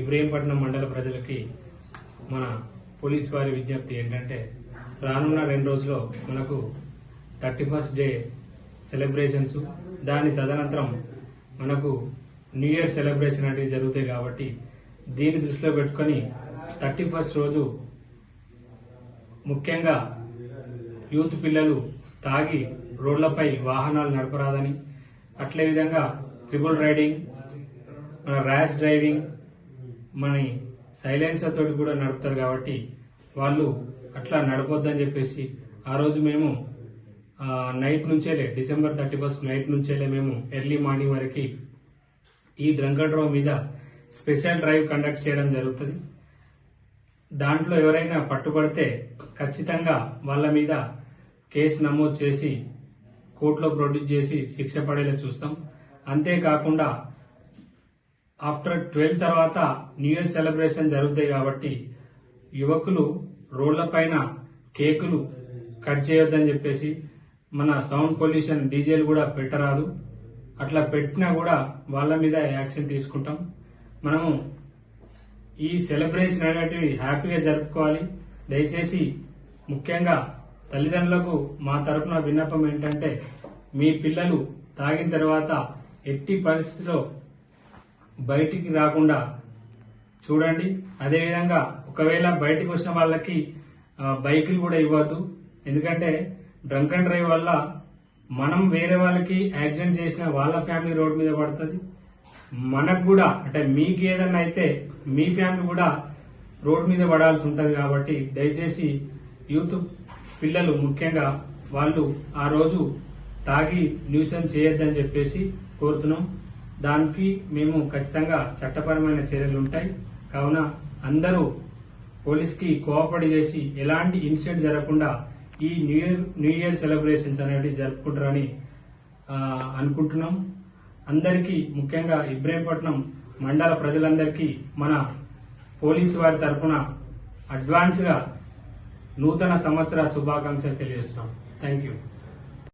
ఇబ్రహీంపట్నం మండల ప్రజలకి మన పోలీస్ వారి విజ్ఞప్తి ఏంటంటే రానున్న రెండు రోజుల్లో మనకు థర్టీ ఫస్ట్ డే సెలబ్రేషన్స్ దాని తదనంతరం మనకు న్యూ ఇయర్ సెలబ్రేషన్ అనేవి జరుగుతాయి కాబట్టి దీన్ని దృష్టిలో పెట్టుకొని థర్టీ ఫస్ట్ రోజు ముఖ్యంగా యూత్ పిల్లలు తాగి రోడ్లపై వాహనాలు నడపరాదని అట్లే విధంగా త్రిబుల్ రైడింగ్ మన ర్యాష్ డ్రైవింగ్ మన సైలెన్సర్ తోటి కూడా నడుపుతారు కాబట్టి వాళ్ళు అట్లా నడపొద్దని చెప్పేసి ఆ రోజు మేము నైట్ నుంచేలే డిసెంబర్ థర్టీ ఫస్ట్ నైట్ నుంచేలే మేము ఎర్లీ మార్నింగ్ వరకు ఈ డ్రంక్ అండ్ మీద స్పెషల్ డ్రైవ్ కండక్ట్ చేయడం జరుగుతుంది. దాంట్లో ఎవరైనా పట్టుబడితే ఖచ్చితంగా వాళ్ళ మీద కేసు నమోదు చేసి కోర్టులో ప్రొడ్యూస్ చేసి శిక్ష పడేలా చూస్తాం. అంతేకాకుండా ఆఫ్టర్ ట్వెల్వ్ తర్వాత న్యూ ఇయర్ సెలబ్రేషన్ జరుగుతాయి కాబట్టి యువకులు రోడ్లపైన కేకులు కట్ చేయొద్దని చెప్పేసి మన సౌండ్ పొల్యూషన్ డీజేలు కూడా పెట్టరాదు. అట్లా పెట్టినా కూడా వాళ్ళ మీద యాక్షన్ తీసుకుంటాం. మనము ఈ సెలబ్రేషన్ అనేటివి హ్యాపీగా జరుపుకోవాలి. దయచేసి ముఖ్యంగా తల్లిదండ్రులకు మా తరపున విన్నపం ఏంటంటే మీ పిల్లలు తాగిన తర్వాత ఎట్టి పరిస్థితిలో బయటికి రాకుండా చూడండి. అదేవిధంగా ఒకవేళ బయటికి వచ్చిన వాళ్ళకి బైకులు కూడా ఇవ్వద్దు. ఎందుకంటే డ్రంక్ అండ్ డ్రైవ్ వల్ల మనం వేరే వాళ్ళకి యాక్సిడెంట్ చేసిన వాళ్ళ ఫ్యామిలీ రోడ్ మీద పడుతుంది. మనకు కూడా అంటే మీకు ఏదన్నా అయితే మీ ఫ్యామిలీ కూడా రోడ్ మీద పడాల్సి ఉంటుంది కాబట్టి దయచేసి యూత్ పిల్లలు ముఖ్యంగా వాళ్ళు ఆ రోజు తాగి న్యూసెన్స్ చేయొద్దని చెప్పేసి కోరుతున్నాం. దానికి మేము ఖచ్చితంగా చట్టపరమైన చర్యలు ఉంటాయి. కావున అందరూ పోలీస్కి కోఆపరేట్ చేసి ఎలాంటి ఇన్సిడెంట్ జరగకుండా ఈ new year new year celebrations అనేవి జరుపుకుంటారని అనుకుంటున్నాం. అందరికీ ముఖ్యంగా ఇబ్రహీంపట్నం మండల ప్రజలందరికీ మన పోలీసు వారి తరపున అడ్వాన్స్గా నూతన సంవత్సర శుభాకాంక్షలు తెలియజేస్తున్నాం. Thank you.